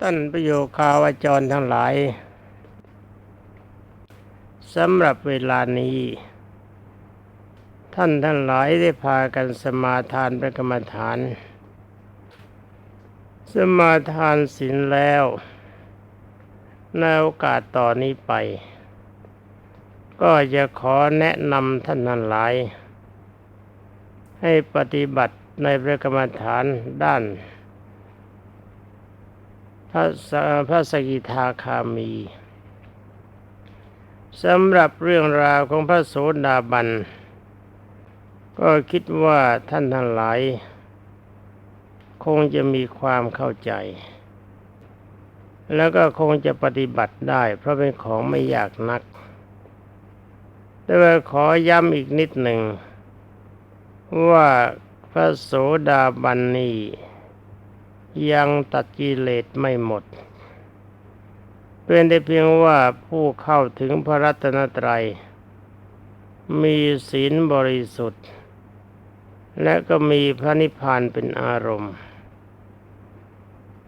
ท่านประโยคาวจรทั้งหลายสำหรับเวลานี้ ท่านทั้งหลายได้พากันสมาทานพระกรรมฐาน สมาทานศีลแล้ว ในโอกาสต่อนนี้ไป ก็จะขอแนะนำท่านทั้งหลาย ให้ปฏิบัติในพระกรรมฐานด้าน พระพระสกิทาคามีสำหรับเรื่องราวของพระโสดาบัน ก็คิดว่าท่านทั้งหลาย คงจะมีความเข้าใจ แล้วก็คงจะปฏิบัติได้ เพราะเป็นของไม่ยากนัก แต่ว่าขอย้ำอีกนิดหนึ่ง ว่าพระโสดาบันนี้ ยังตัดกิเลสไม่หมด เป็นได้เพียงว่าผู้เข้าถึงพระรัตนตรัย มีศีลบริสุทธิ์ และก็มีพระนิพพานเป็นอารมณ์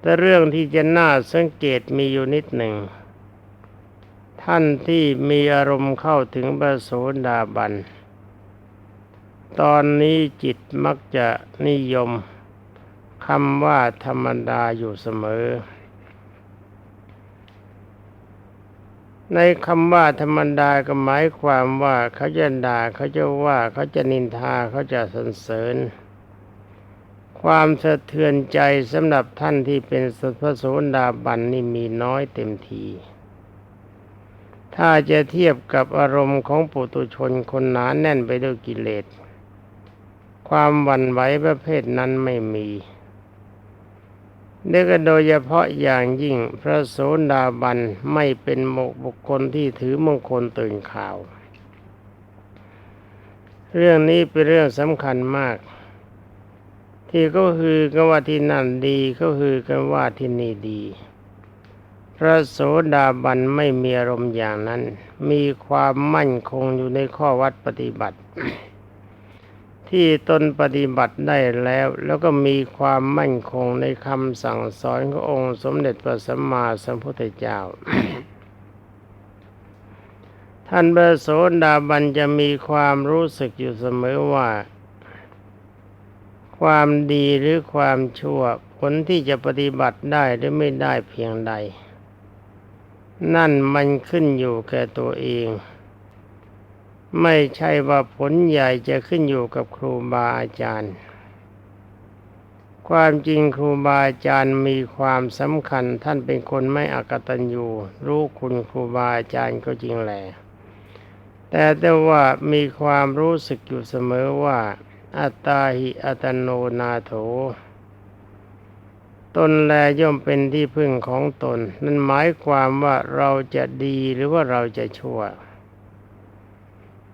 แต่เรื่องที่จะน่าสังเกตมีอยู่นิดหนึ่ง ท่านที่มีอารมณ์เข้าถึงพระโสดาบัน ตอนนี้จิตมักจะนิยม คำว่าธรรมดาอยู่เสมอ ในคำว่าธรรมดาก็หมายความว่าเขาจะด่าเขาจะว่าเขาจะนินทาเขาจะสรรเสริญ ความสะเทือนใจสำหรับท่านที่เป็นสัพโสดาบันนี่มีน้อยเต็มทีถ้าจะเทียบกับอารมณ์ของปุตุชนคนหนาแน่นไปด้วยกิเลส ความหวั่นไหวประเภทนั้นไม่มี นี่ก็โดยเฉพาะอย่างยิ่งพระโสดาบันไม่เป็นโมกบุคคลที่ถือมงคลตื่นข่าว เรื่องนี้เป็นเรื่องสำคัญมาก ที่ก็คือกันว่าที่นั่นดีก็คือกันว่าที่นี่ดี พระโสดาบันไม่มีอารมณ์อย่างนั้น มีความมั่นคงอยู่ในข้อวัดปฏิบัติ ที่ตนปฏิบัติได้แล้ว แล้วก็มีความมั่นคงในคำสั่งสอนขององค์สมเด็จพระสัมมาสัมพุทธเจ้า ท่านพระโสดาบันจะมีความรู้สึกอยู่เสมอว่า ความดีหรือความชั่ว ผลที่จะปฏิบัติได้หรือไม่ได้เพียงใด นั่นมันขึ้นอยู่แก่ตัวเอง ไม่ใช่ว่าผลใหญ่จะขึ้นอยู่กับครูบาอาจารย์ ความจริงครูบาอาจารย์มีความสำคัญท่านเป็นคนไม่อกตัญญูรู้คุณครูบาอาจารย์ก็จริงแหละแต่แต่ว่ามีความรู้สึกอยู่เสมอว่า อัตตาหิอัตโนนาโถ ตนแลย่อมเป็นที่พึ่งของตน นั่นหมายความว่าเราจะดีหรือว่าเราจะชั่ว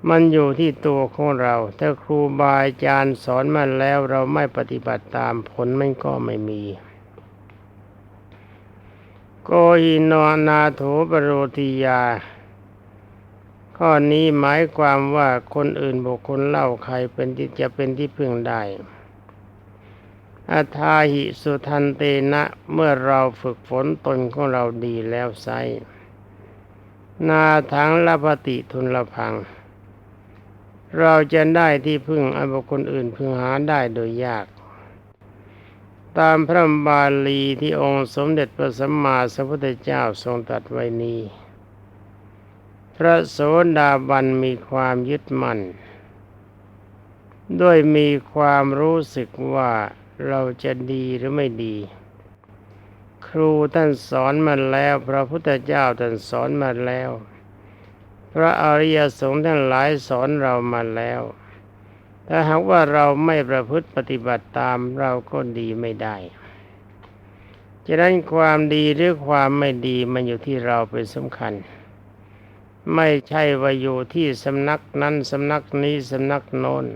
มันอยู่ที่ตัวของเรา ถ้าครูบาอาจารย์สอนมาแล้วเราไม่ปฏิบัติตามผลมันก็ไม่มีโกหินอนาโถปโรติยา ข้อนี้หมายความว่าคนอื่นบุคคลเล่าใครเป็นที่จะเป็นที่พึ่งได้อัทาหิสุทันเตนะเมื่อเราฝึกฝนตนของเราดีแล้วไซนาทังละปฏิทุนละพัง เราจะได้ที่พึ่งอันบุคคลอื่นพึงหาได้โดยยาก ตามพระบาลีที่องค์สมเด็จพระสัมมาสัมพุทธเจ้าทรงตรัสไว้นี้ พระโสดาบันมีความยึดมั่น ด้วยมีความรู้สึกว่าเราจะดีหรือไม่ดี ครูท่านสอนมาแล้ว พระพุทธเจ้าท่านสอนมาแล้ว พระอริยสงฆ์ทั้งหลายสอนเรามาแล้ว ถ้าหากว่าเราไม่ประพฤติปฏิบัติตามเราก็ดีไม่ได้จะนั้นความดีหรือความไม่ดีมันอยู่ที่เราเป็นสำคัญ ไม่ใช่ว่าอยู่ที่สำนักนั้นสำนักนี้สำนักโน้น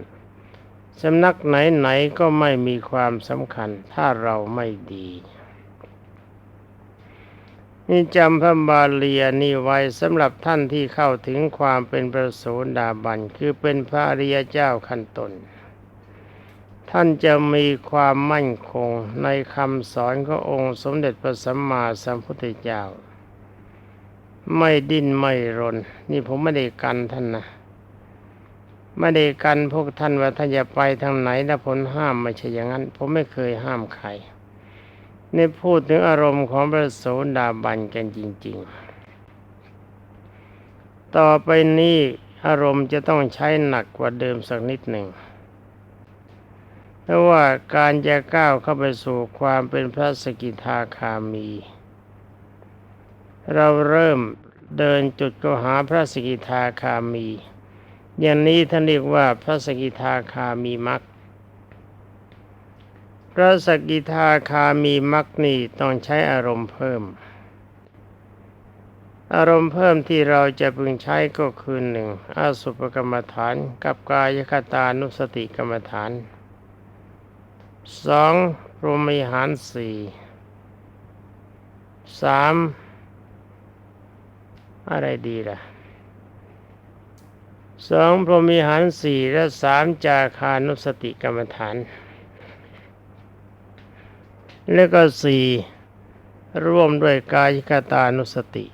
สำนักไหนไหนก็ไม่มีความสำคัญ ถ้าเราไม่ดี นี่จำพระบาลีนี่ไว้สำหรับท่านที่เข้าถึงความเป็นประโสดาบันคือเป็นพระอริยเจ้าขั้นตนท่านจะมีความมั่นคงในคำสอนขององค์สมเด็จพระสัมมาสัมพุทธเจ้า ไม่ดิ้นไม่รน นี่ผมไม่ได้กันท่านนะไม่ได้กันพวกท่านว่าท่านจะไปทางไหนนะผลห้ามไม่ใช่อย่างนั้น ผมไม่เคยห้ามใคร นี่พูดถึงอารมณ์ของพระโสดาบันกันจริง ๆ ต่อไปนี้อารมณ์จะต้องใช้หนักกว่าเดิมสักนิดหนึ่งเพราะว่าการจะก้าวเข้าไปสู่ความเป็นพระสกิทาคามี เราเริ่มเดินจุดก็หาพระสกิทาคามี อย่างนี้ท่านเรียกว่าพระสกิทาคามีมัก พระสกิทาคามีมักนี่ต้องใช้อารมณ์เพิ่ม อารมณ์เพิ่มที่เราจะพึงใช้ก็คือหนึ่งอสุปกรรมฐาน กับกายคตานุสติกรรมฐานสองพรหมิหารสี่สามอะไรดีล่ะสองพรหมิหารสี่และสามจาคานุสติกรรมฐาน แล้วก็สี่ร่วมด้วยกายคตานุสติ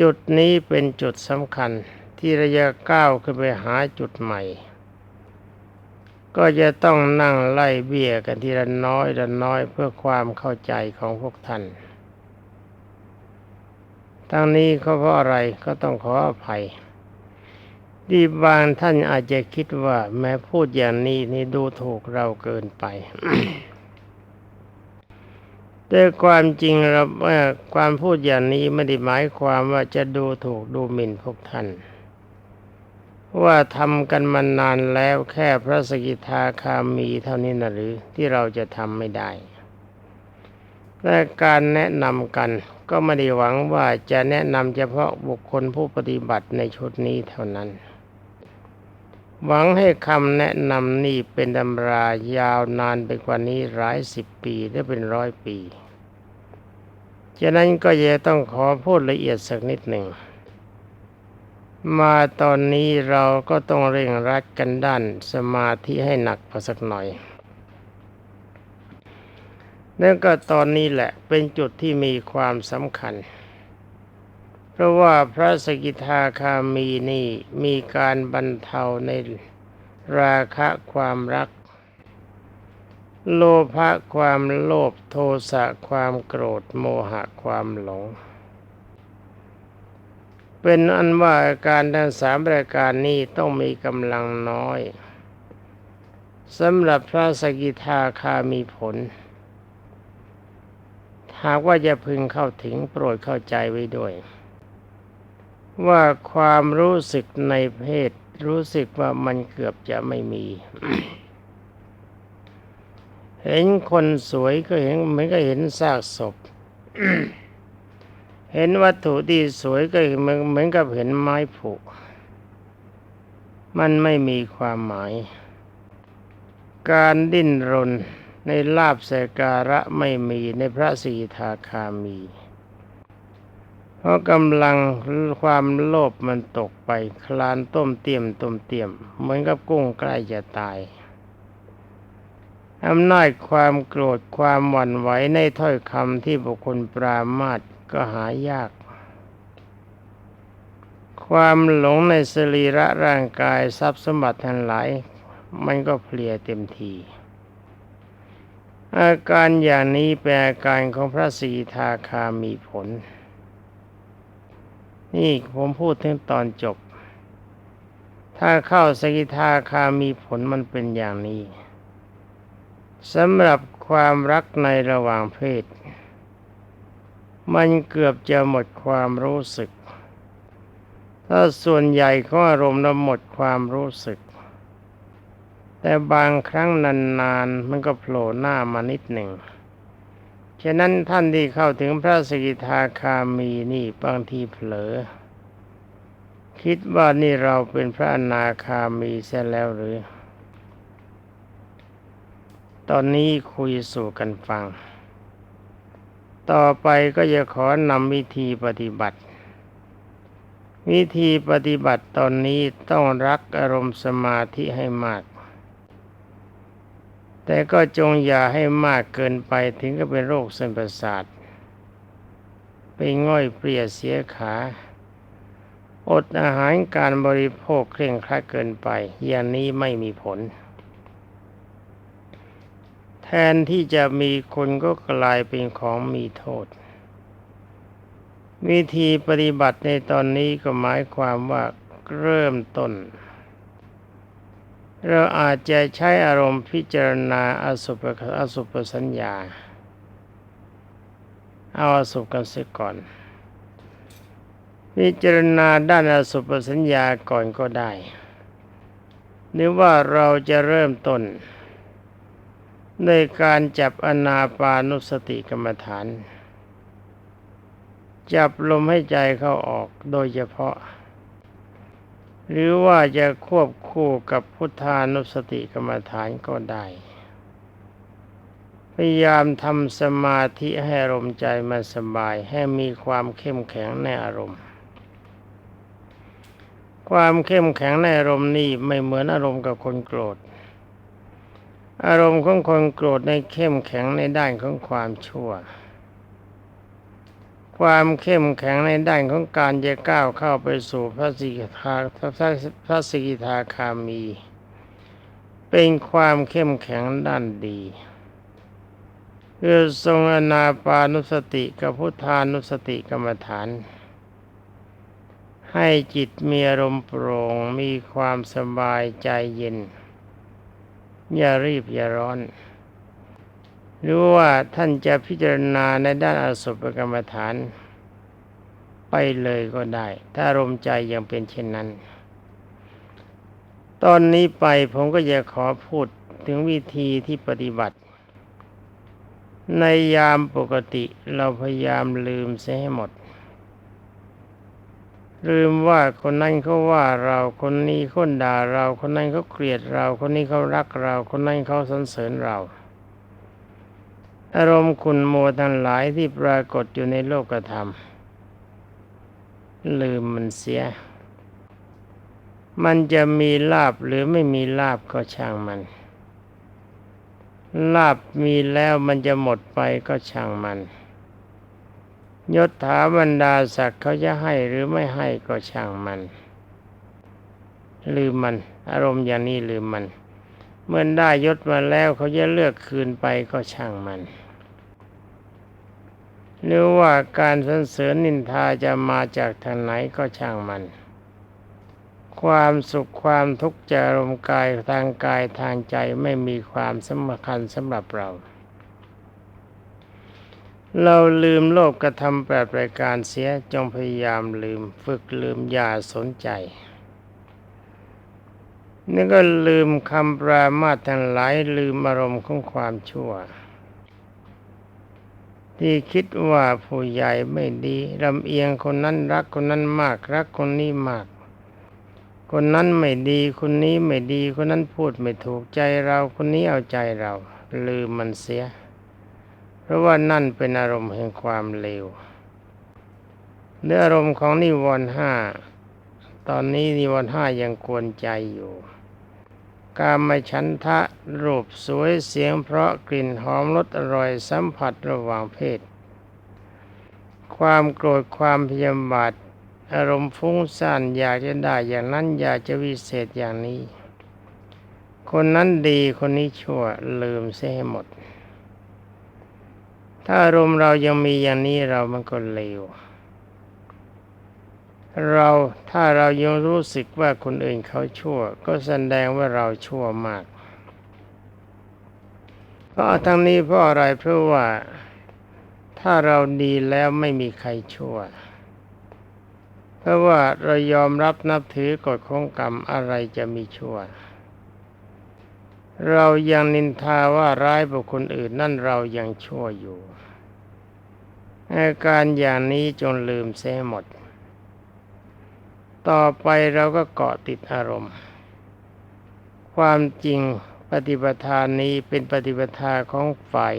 จุดนี้เป็นจุดสำคัญที่ระยะก้าวขึ้นไปหาจุดใหม่ ก็จะต้องนั่งไล่เบี้ยกันทีละน้อยละน้อยเพื่อความเข้าใจของพวกท่านทั้งนี้ก็เพราะอะไรก็ต้องขออภัย ดีบางท่านอาจจะคิดว่า แม้พูดอย่างนี้นี่ดูถูกเราเกินไปแต่ความจริงเราว่าความพูดอย่างนี้ไม่ได้หมายความว่าจะดูถูกดูหมิ่นพวกท่าน ว่าทำกันมานานแล้วแค่พระสกิทาคามีเท่านี้นะหรือที่เราจะทำไม่ได้และการแนะนำกันก็ไม่ได้หวังว่าจะแนะนำเฉพาะบุคคลผู้ปฏิบัติในชุดนี้เท่านั้น หวังให้คำแนะนำนี่เป็นตำรายาวนานไปกว่านี้หลายสิบปีหรือเป็นร้อยปี ฉะนั้นก็จะต้องขอพูดละเอียดสักนิดหนึ่ง มาตอนนี้เราก็ต้องเร่งรัดกันด้านสมาธิให้หนักพอสักหน่อยนั่นก็ตอนนี้แหละเป็นจุดที่มีความสำคัญ เพราะว่าพระสกิทาคามีนี่มีการบรรเทาในราคะความรัก โลภะความโลภโทสะความโกรธโมหะความหลง เป็นอันว่าการทั้งสามรายการนี้ต้องมีกำลังน้อยสำหรับพระสกิทาคามีผล หากว่าจะพึงเข้าถึงโปรดเข้าใจไว้ด้วย ว่าความรู้สึกในเพศ รู้สึกว่ามันเกือบจะไม่มี เห็นคนสวยก็เห็นเหมือนก็เห็นซากศพ เห็นวัตถุที่สวยก็เหมือนเหมือนกับเห็นไม้ผุมันไม่มีความหมาย การดิ้นรนในลาบสการะไม่มีในพระสีทาคามี เพราะกำลังความโลภมันตกไปคลานต้มเตียมต้มเตียม เหมือนกับกุ้งใกล้จะตายอำนาจความโกรธความหวั่นไหวในถ้อยคำที่บุคคลปรามาสก็หายาก ความหลงในสรีระร่างกายทรัพย์สมบัติทั้งหลาย มันก็เพลียเต็มทีอาการอย่างนี้เป็นอาการของพระสีทาคามีผล นี่ผมพูดถึงตอนจบ ถ้าเข้าสกิทาคามีผลมันเป็นอย่างนี้สำหรับความรักในระหว่างเพศ มันเกือบจะหมดความรู้สึก ถ้าส่วนใหญ่ของอารมณ์เราหมดความรู้สึก แต่บางครั้งนานๆ มันก็โผล่หน้ามานิดหนึ่ง ฉะนั้นท่านที่เข้าถึงพระสกิทาคามีนี่บางทีเผลอ คิดว่านี่เราเป็นพระอนาคามีเสียแล้วหรือ ตอนนี้คุยสู่กันฟัง ต่อไปก็จะขอนำวิธีปฏิบัติ วิธีปฏิบัติตอนนี้ต้องรักอารมณ์สมาธิให้มาก แต่ก็จงอย่าให้มากเกินไปถึงก็เป็นโรคเส้นประสาทไปง่อยเปรียเสียขา อดอาหารการบริโภคเคร่งครัดเกินไป อย่างนี้ไม่มีผล แทนที่จะมีคนก็กลายเป็นของมีโทษ วิธีปฏิบัติในตอนนี้ก็หมายความว่าเริ่มต้น เราอาจจะใช้อารมณ์พิจารณาอสุปอสุปสัญญา เอาอสุปกันเสียก่อน พิจารณาด้านอสุปสัญญาก่อนก็ได้หรือว่าเราจะเริ่มต้นในการจับอนาปานุสติกรรมฐาน จับลมให้ใจเข้าออกโดยเฉพาะ หรือว่าจะควบคู่กับพุทธานุสติกรรมฐานก็ได้ พยายามทำสมาธิให้อารมณ์ใจมันสบายให้มีความเข้มแข็งในอารมณ์ ความเข้มแข็งในอารมณ์นี่ไม่เหมือนอารมณ์กับคนโกรธ อารมณ์ของคนโกรธในเข้มแข็งในด้านของความชั่ว ความเข้มแข็งในด้านของการจะก้าวเข้าไปสู่พระสิกขาพระสิกิทาคามี เป็นความเข้มแข็งด้านดีคือทรงอนาปานุสติกับพุทธานุสติกรรมฐาน ให้จิตมีอารมณ์โปร่งมีความสบายใจเย็น อย่ารีบอย่าร้อน หรือว่าท่านจะพิจารณาในด้านอสุภกรรมฐาน ไปเลยก็ได้ ถ้ารมใจยังเป็นเช่นนั้น ตอนนี้ไปผมก็จะขอพูดถึงวิธีที่ปฏิบัติ ในยามปกติเราพยายามลืมเสียให้หมด ลืมว่าคนนั้นเขาว่าเราคนนี้คนด่าเราคนนั้นเขาเกลียดเราคนนี้เขารักเรา คนนั้นเขาสรรเสริญเรา อารมณ์คุณโมทั้งหลายที่ปรากฏอยู่ในโลกธรรม ลืมมันเสีย มันจะมีลาบหรือไม่มีลาบก็ช่างมัน ลาบมีแล้วมันจะหมดไปก็ช่างมัน ยศถาบรรดาศักดิ์เขาจะให้หรือไม่ให้ก็ช่างมัน ลืมมัน อารมณ์อย่างนี้ลืมมันเมื่อได้ยศมาแล้วเขาจะเลือกคืนไปก็ช่างมัน หรือว่าการสรรเสริญนินทาจะมาจากทางไหนก็ช่างมัน ความสุขความทุกข์จะรมกายทางกายทางใจไม่มีความสำคัญสำหรับเรา เราลืมโลภกระทำแปดรายการเสียจงพยายามลืมฝึกลืมอย่าสนใจนี่ก็ลืมคำปรามาสทั้งหลายลืมอารมณ์ของความชั่ว ที่คิดว่าผู้ใหญ่ไม่ดีลำเอียงคนนั้นรักคนนั้นมากรักคนนี้มาก คนนั้นไม่ดีคนนี้ไม่ดีคนนั้นพูดไม่ถูกใจเราคนนี้เอาใจเรา ลืมมันเสีย เพราะว่านั่นเป็นอารมณ์แห่งความเลวเนื้ออารมณ์ของนิวรณ์ห้าตอนนี้นิวรณ์ห้ายังกวนใจอยู่ การมาฉันทะรูปสวยเสียงเพราะกลิ่นหอมรสอร่อยสัมผัสระหว่างเพศ ความโกรธความพยาบาทอารมณ์ฟุ้งซ่านอยากจะได้อย่างนั้นอยากจะวิเศษอย่างนี้ คนนั้นดีคนนี้ชั่วลืมเสียให้หมด ถ้าอารมณ์เรายังมีอย่างนี้เรามันก็เลว เราถ้าเรายังรู้สึกว่าคนอื่นเขาชั่ว ก็แสดงว่าเราชั่วมากเพราะทั้งนี้เพราะอะไรเพราะว่าถ้าเราดีแล้วไม่มีใครชั่ว เพราะว่าเรายอมรับนับถือกฎของกรรมอะไรจะมีชั่ว เรายังนินทาว่าร้ายบุคคลอื่นนั่นเรายังชั่วอยู่อาการอย่างนี้จงลืมเสียหมด ต่อไปเราก็เกาะติดอารมณ์ ความจริงปฏิปทานนี้เป็นปฏิปทาของฝ่าย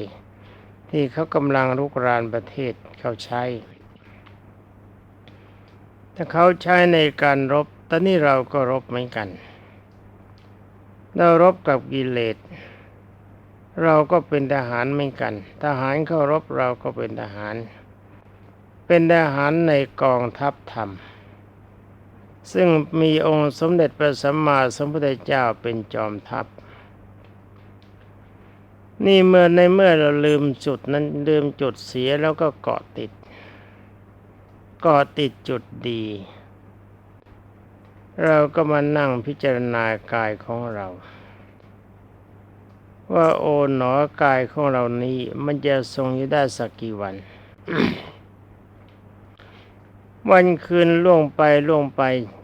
ที่เขากำลังรุกรานประเทศเขาใช้ ถ้าเขาใช้ในการรบ ตอนนี้เราก็รบเหมือนกันเรารบกับกิเลส เราก็เป็นทหารเหมือนกัน ทหารเข้ารบเราก็เป็นทหาร เป็นทหารในกองทัพธรรม ซึ่งมีองค์สมเด็จพระสัมมาสัมพุทธเจ้าเป็นจอมทัพ นี่เมื่อในเมื่อเราลืมจุดนั้นลืมจุดเสียแล้วก็เกาะติดเกาะติดจุดดี เราก็มานั่งพิจารณากายของเรา ว่าโอหนอกายของเรานี้มันจะทรงอยู่ได้สักกี่วัน วันคืนล่วงไปล่วงไป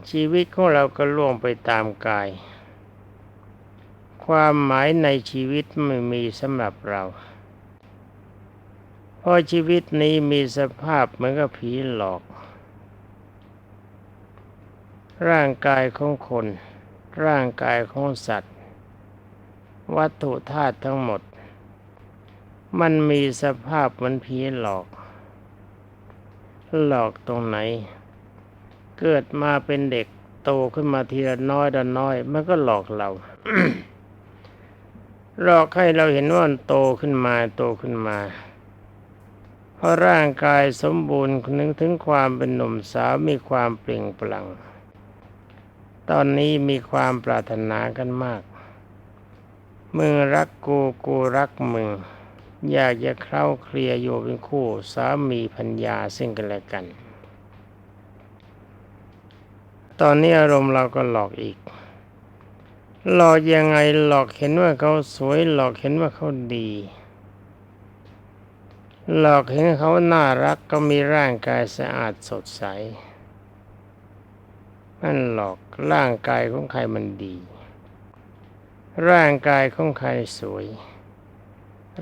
ชีวิตของเราก็ล่วงไปตามกาย ความหมายในชีวิตไม่มีสำหรับเรา เพราะชีวิตนี้มีสภาพเหมือนกับผีหลอก ร่างกายของคน ร่างกายของสัตว์ วัตถุธาตุทั้งหมด มันมีสภาพเหมือนผีหลอก หลอกตรงไหน เกิดมาเป็นเด็กโตขึ้นมาทีละน้อยละน้อย มันก็หลอกเราหลอกให้เราเห็นว่ามันโตขึ้นมาโตขึ้นมาเพราะร่างกายสมบูรณ์นึกถึงความเป็นหนุ่มสาวมีความเปล่งปลั่ง ตอนนี้มีความปรารถนากันมาก มึงรักกูกูรักมึง อยากจะเคล้าเคลียอยู่เป็นคู่สามีพัญญาซึ่งกันและกัน ตอนนี้อารมณ์เราก็หลอกอีก หลอกยังไงหลอกเห็นว่าเขาสวยหลอกเห็นว่าเขาดี หลอกเห็นเขาน่ารักก็มีร่างกายสะอาดสดใสนั่นหลอกร่างกายของใครมันดี ร่างกายของใครสวย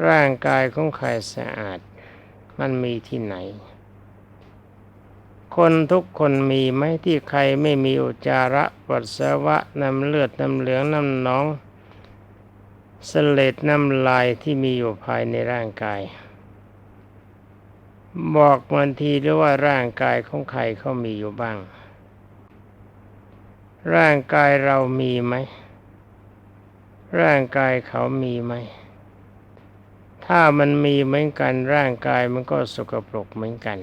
ร่างกายของใครสะอาด มันมีที่ไหน คนทุกคนมีไหมที่ใครไม่มีอุจจาระปัสสาวะน้ำเลือดน้ำเหลืองน้ำหนองสเสลดน้ำลายที่มีอยู่ภายในร่างกาย บอกมันทีด้วยว่าร่างกายของใครเขามีอยู่บ้าง ร่างกายเรามีไหม ร่างกายเขามีไหม ถ้ามันมีเหมือนกันร่างกายมันก็สกปรกเหมือนกัน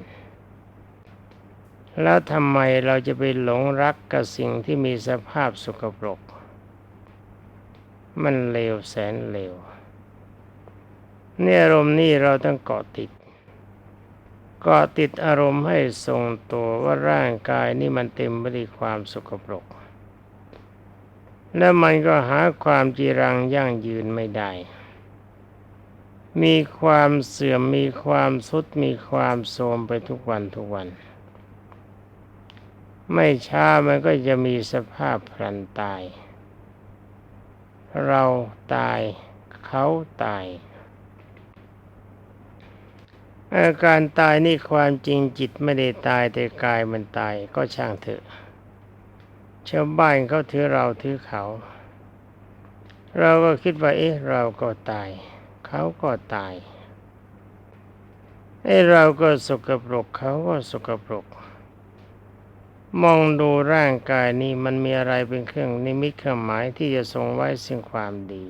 แล้วทำไมเราจะไปหลงรักกับสิ่งที่มีสภาพสกปรก มันเลวแสนเลวเนี่ยอารมณ์นี่เราต้องเกาะติดเกาะติดอารมณ์ให้ทรงตัวว่าร่างกายนี่มันเต็มไปด้วยความสกปรก และมันก็หาความจีรังยั่งยืนไม่ได้ มีความเสื่อมมีความสุดมีความโทรมไปทุกวันทุกวัน ไม่ช้ามันก็จะมีสภาพพลันตาย เราตายเขาตาย อาการตายนี่ความจริงจิตไม่ได้ตายแต่กายมันตายก็ช่างเถอะชาวบ้านเขาถือเราถือเขา เราก็คิดว่าเอ๊ะเราก็ตาย เขาก็ตายเอ้เราก็สกปรกเขาก็สกปรก มองดูร่างกายนี้มันมีอะไรเป็นเครื่องนิมิตเครื่องหมายที่จะทรงไว้ซึ่งความดี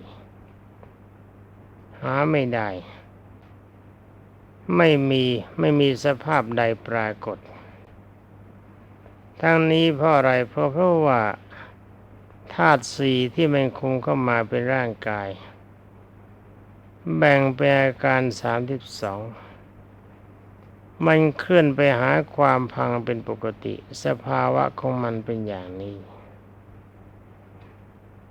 หาไม่ได้ ไม่มีไม่มีสภาพใดปรากฏ ทั้งนี้เพราะอะไรเพราะเพราะว่าธาตุสีที่มันคงเข้ามาเป็นร่างกาย แบ่งเป็นอาการสามสิบสองมันเคลื่อนไปหาความพังเป็นปกติ สภาวะของมันเป็นอย่างนี้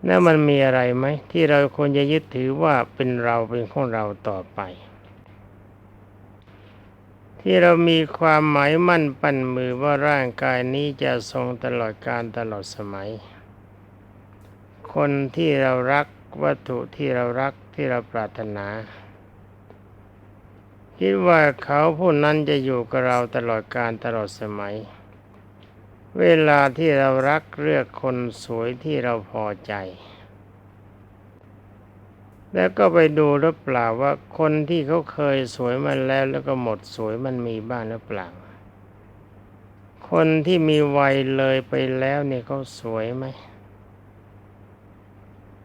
แล้วมันมีอะไรไหม ที่เราควรจะยึดถือว่าเป็นเราเป็นของเราต่อไป ที่เรามีความหมายมั่นปั้นมือว่าร่างกายนี้จะทรงตลอดการตลอดสมัย คนที่เรารักวัตถุที่เรารัก ที่เราปรารถนา คิดว่าเขาผู้นั้นจะอยู่กับเราตลอดการตลอดสมัย เวลาที่เรารักเลือกคนสวยที่เราพอใจ แล้วก็ไปดูหรือเปล่าว่าคนที่เขาเคยสวยมาแล้วแล้วก็หมดสวยมันมีบ้างหรือเปล่า คนที่มีวัยเลยไปแล้วเนี่ยเขาสวยไหม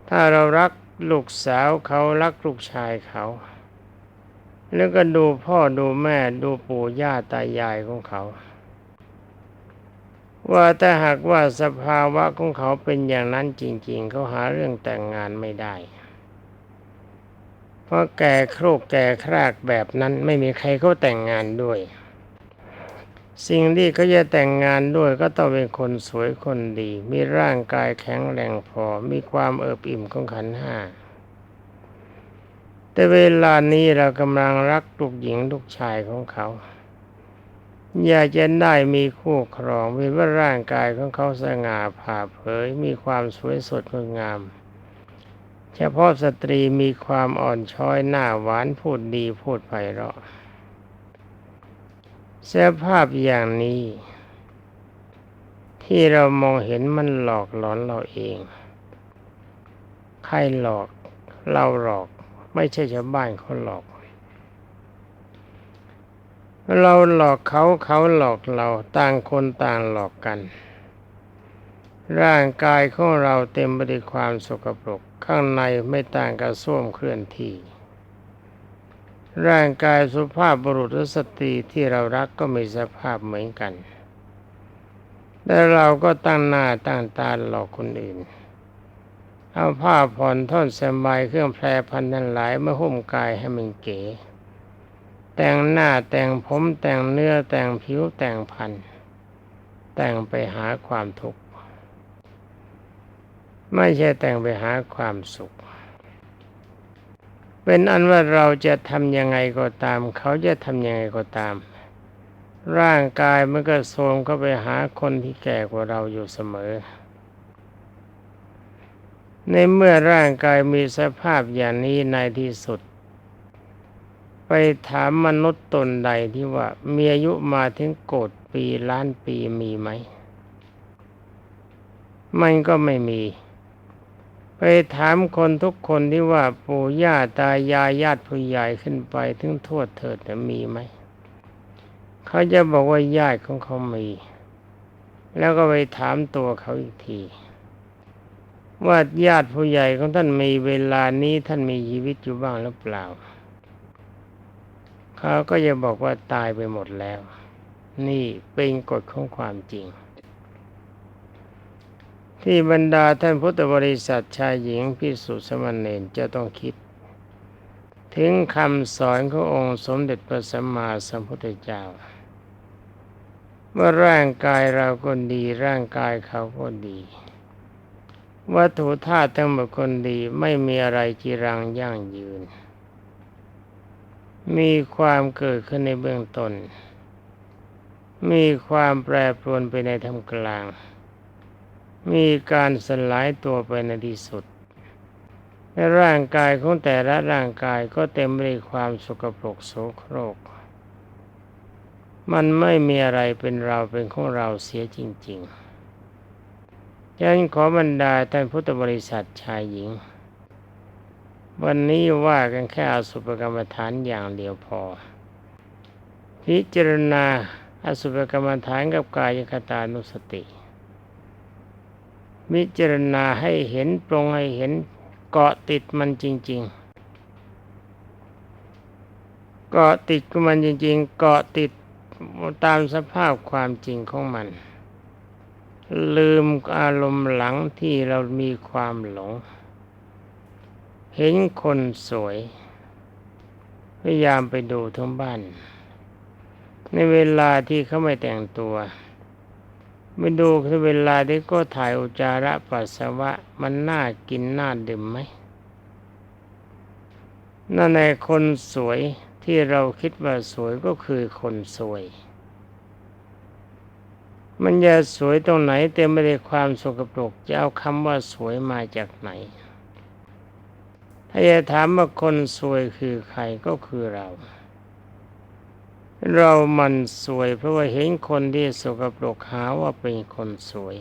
ถ้าเรารัก ลูกสาวเขารักลูกชายเขา แล้วก็ดูพ่อดูแม่ดูปู่ย่าตายายของเขา ว่าถ้าหากว่าสภาวะของเขาเป็นอย่างนั้นจริง ๆ เขาหาเรื่องแต่งงานไม่ได้ เพราะแก่โครกแก่ครากแบบนั้นไม่มีใครเขาแต่งงานด้วย สิ่งที่เขาจะแต่งงานด้วยก็ต้องเป็นคนสวยคนดี มีร่างกายแข็งแรงพอ มีความเอิบอิ่มของขันห้า แต่เวลานี้เรากำลังรักลูกหญิงลูกชายของเขา อยากจะได้มีคู่ครองเห็นว่าร่างกายของเขาสง่าผ่าเผย มีความสวยสดงดงาม เฉพาะสตรีมีความอ่อนช้อยหน้าหวานพูดดีพูดไพเราะ สภาพอย่างนี้ ที่เรามองเห็นมันหลอกหลอนเราเอง ใครหลอกเราหลอก ไม่ใช่ชาวบ้านเขาหลอก เราหลอกเขาเขาหลอกเราต่างคนต่างหลอกกัน ร่างกายของเราเต็มไปด้วยความสกปรกข้างในไม่ต่างกับส้วมเคลื่อนที่ ร่างกายสุภาพบุรุษและสตรีที่เรารักก็มีสภาพเหมือนกันแต่เราก็ตั้งหน้าตั้งตาหลอกคนอื่น เอาผ้าผ่อนท่อนสบายเครื่องแพรพันนันหลายมาหุ้มกายให้มันเก๋ แต่งหน้าแต่งผมแต่งเนื้อแต่งผิวแต่งพัน แต่งไปหาความทุกข์ ไม่ใช่แต่งไปหาความสุข เป็นอันว่าเราจะทำยังไงก็ตาม เขาจะทำยังไงก็ตาม ร่างกายมันก็โทรมเข้าไปหาคนที่แก่กว่าเราอยู่เสมอ ในเมื่อร่างกายมีสภาพอย่างนี้ในที่สุด ไปถามมนุษย์ตนใดที่ว่ามีอายุมาถึงโกดปีล้านปีมีไหม มันก็ไม่มี ไปถามคนทุกคนที่ว่าปู่ย่าตายายญาติผู้ใหญ่ขึ้นไปถึงโทษเถิดมีไหม เขาจะบอกว่าญาติของเขามี แล้วก็ไปถามตัวเขาอีกที ว่าญาติผู้ใหญ่ของท่านมีเวลานี้ท่านมีชีวิตอยู่บ้างหรือเปล่า เขาก็จะบอกว่าตายไปหมดแล้ว นี่เป็นกฎของความจริง ที่บรรดาท่านพุทธบริษัทชายหญิงพิสุสมณเณรจะต้องคิด ถึงคำสอนขององค์สมเด็จพระสัมมาสัมพุทธเจ้าว่าร่างกายเราก็ดีร่างกายเขาก็ดี วัตถุธาตุทั้งหมดคนดีไม่มีอะไรจีรังยั่งยืน มีความเกิดขึ้นในเบื้องต้นมีความแปรปรวนไปในธรรมกลาง มีการสลายตัวไปในที่สุดและร่างกายของแต่ละร่างกายก็เต็มไปด้วยความสกปรกโสโครก มันไม่มีอะไรเป็นเราเป็นของเราเสียจริงๆฉะนั้นขอบรรดาท่านพุทธบริษัทชายหญิง วันนี้ว่ากันแค่อสุภกรรมฐานอย่างเดียวพอ พิจารณาอสุภกรรมฐานกับกายคตานุสติ พิจารณาให้เห็นปรงให้เห็นเกาะติดมันจริง ๆ เกาะติดกับมันจริง ๆ เกาะติดตามสภาพความจริงของมัน ลืมอารมณ์หลังที่เรามีความหลง เห็นคนสวย พยายามไปดูทั้งบ้าน ในเวลาที่เขาไม่แต่งตัว ไม่ดูคือเวลาที่ก็ถ่ายอุจจาระปัสสาวะ มันน่ากินน่าดื่มไหมนั่นในคนสวยที่เราคิดว่าสวยก็คือคนสวย มันจะสวยตรงไหนเต็มไปด้วยความสกปรกจะเอาคำว่าสวยมาจากไหน ถ้าจะถามว่าคนสวยคือใครก็คือเรา เรามันสวยเพราะว่าเห็นคนที่สกปรกหาว่าเป็นคนสวย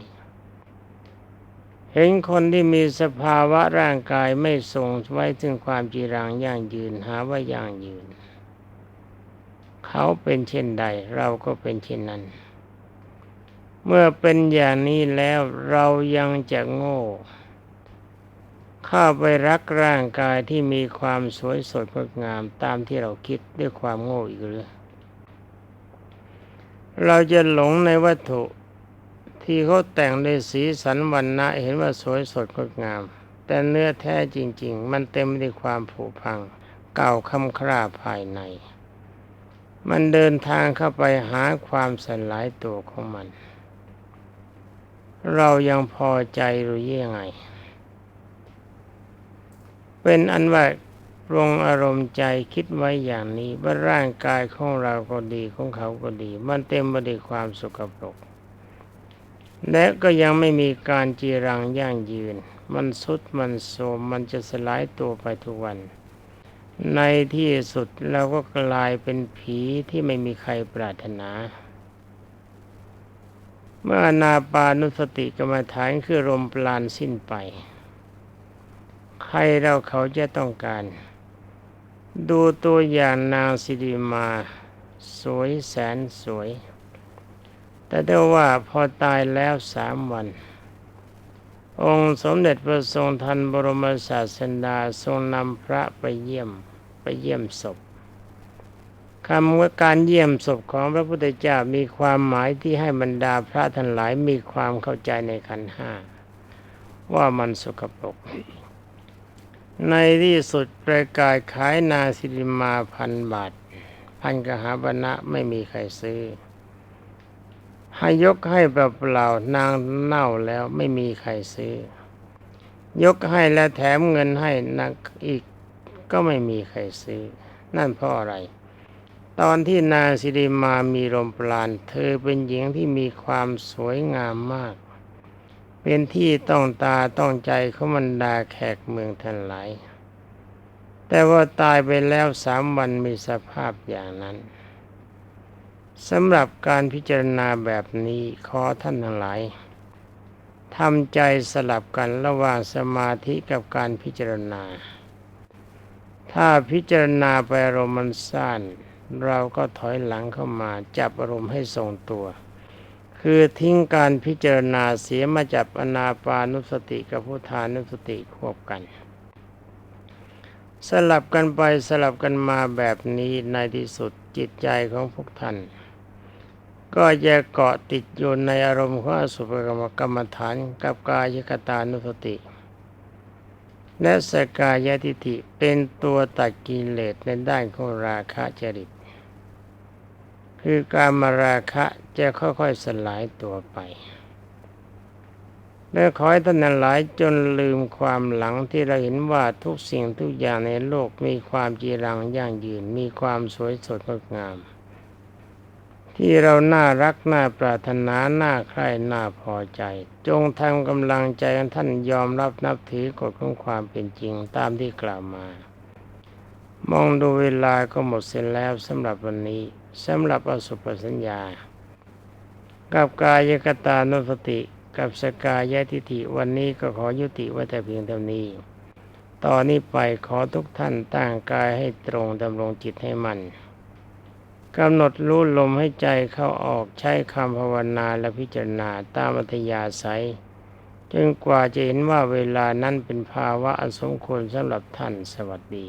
เห็นคนที่มีสภาวะร่างกายไม่ทรงไว้ถึงความจีรังยั่งยืนหาว่ายั่งยืน เขาเป็นเช่นใด เราก็เป็นเช่นนั้น เมื่อเป็นอย่างนี้แล้วเรายังจะโง่เข้าไปรักร่างกายที่มีความสวยสดงดงามตามที่เราคิดด้วยความโง่อีกหรือ เราจะหลงในวัตถุที่เขาแต่งด้วยสีสันวันนะเห็นว่าสวยสดงดงาม แต่เนื้อแท้จริง ๆ มันเต็มไปด้วยความผุพัง เก่าคำคร่าภายใน มันเดินทางเข้าไปหาความสลายตัวของมัน เรายังพอใจหรือยังไง เป็นอันว่า ปรงอารมณ์ใจคิดไว้อย่างนี้ว่าร่างกายของเราก็ดีของเขาก็ดี มันเต็มไปด้วยความสกปรก และก็ยังไม่มีการจีรังยั่งยืน มันสุดมันโทมมันจะสลายตัวไปทุกวัน ในที่สุดเราก็กลายเป็นผีที่ไม่มีใครปรารถนา เมื่ออนาปานุสติกรรมฐานคือลมปราณสิ้นไป ใครเราเขาจะต้องการ ดูตัวอย่างนางสิริมา สวยแสนสวย แต่ได้ว่าพอตายแล้วสามวัน องค์สมเด็จพระทรงทันบรมศาสดาทรงนำพระไปเยี่ยมไปเยี่ยมศพคำว่าการเยี่ยมศพของพระพุทธเจ้ามีความหมายที่ให้บรรดาพระทั้งหลายมีความเข้าใจในขันห้าว่ามันสกปรก ในที่สุดประกาศขายนาสิริมาพันบาท พันกหาบณะไม่มีใครซื้อ ให้ยกให้เปล่าๆนางเน่าแล้วไม่มีใครซื้อ ยกให้และแถมเงินให้นักอีกก็ไม่มีใครซื้อ นั่นเพราะอะไร ตอนที่นางสิริมามีลมปราณเธอเป็นหญิงที่มีความสวยงามมาก เป็นที่ต้องตาต้องใจของบรรดาแขกเมืองทั้งหลายแต่ว่าตายไปแล้วสามวันมีสภาพอย่างนั้นสำหรับการพิจารณาแบบนี้ขอท่านทั้งหลายทำใจสลับกันระหว่างสมาธิกับการพิจารณา ถ้าพิจารณาไปอารมณ์มันสั้นเราก็ถอยหลังเข้ามาจับอารมณ์ให้ทรงตัว คือทิ้งการพิจารณาเสียมาจับอนาปานุสติกับพุทธานุสติควบกัน สลับกันไปสลับกันมาแบบนี้ในที่สุดจิตใจของพวกท่าน ก็จะเกาะติดอยู่ในอารมณ์ของอสุภกรรมกรรมฐานกับกายกตานุสติ และสกายทิฏฐิเป็นตัวตัดกิเลสในด้านของราคะจริต คือการมาราคะจะค่อยๆสลายตัวไป และขอให้ท่านทั้งหลายจนลืมความหลังที่เราเห็นว่าทุกสิ่งทุกอย่างในโลกมีความจีรังยั่งยืน มีความสวยสดงดงาม ที่เราน่ารักน่าปรารถนาน่าใคร่น่าพอใจ จงทำกำลังใจท่านยอมรับนับถือกฎของความเป็นจริงตามที่กล่าวมา มองดูเวลาก็หมดเสร็จแล้วสำหรับวันนี้ สำหรับอสุปสัญญา กับกายกตานุสติ กับสกายทิฏฐิวันนี้ก็ขอยุติไว้แต่เพียงเท่านี้ ตอนนี้ไปขอทุกท่านตั้งกายให้ตรงดำรงจิตให้มันกำหนดรู้ลมให้ใจเข้าออกใช้คำภาวนาและพิจารณาตามอัธยาศัยจนกว่าจะเห็นว่าเวลานั้นเป็นภาวะอันสมควรสำหรับท่านสวัสดี